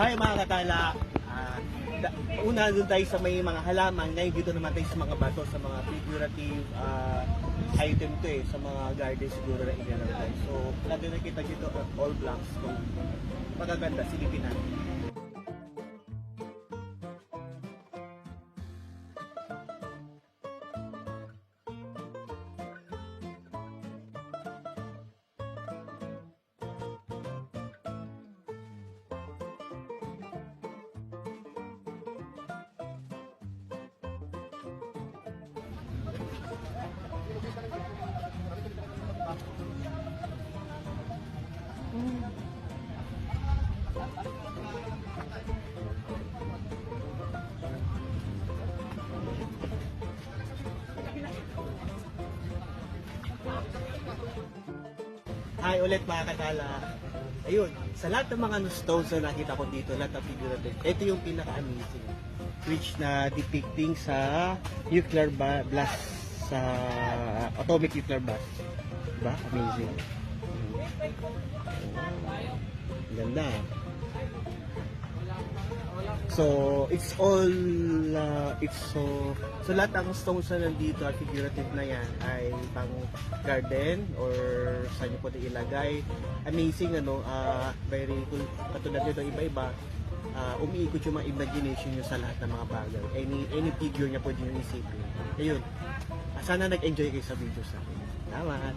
Hi mga katala! Da- una doon tayo sa may mga halaman, ngayon dito naman tayo sa mga bato, sa mga figurative ah, item to eh, sa mga garden siguro na inilagay tayo. So, lagi nakita dito uh, all blanks. So, magaganda, silipin natin. Hi ulit mga katala. Ayun, sa lahat ng mga stones na nakita ko dito, lahat ng figurative, ito yung pinaka-amazing. Which na depicting sa nuclear blast, sa atomic nuclear blast. Diba? Amazing. Mm. Ganda. So, it's all, uh, it's so, so lahat ng stones na nandito at figurative na yan ay pang garden or saan nyo pwede ilagay. Amazing, ano, uh, very cool. Katulad nito, iba-iba, uh, umiikot yung mga imagination nyo sa lahat ng mga bagay. Any, any figure niya pwede nyo isipin. Ayun, sana nag-enjoy kayo sa videos natin. Salamat!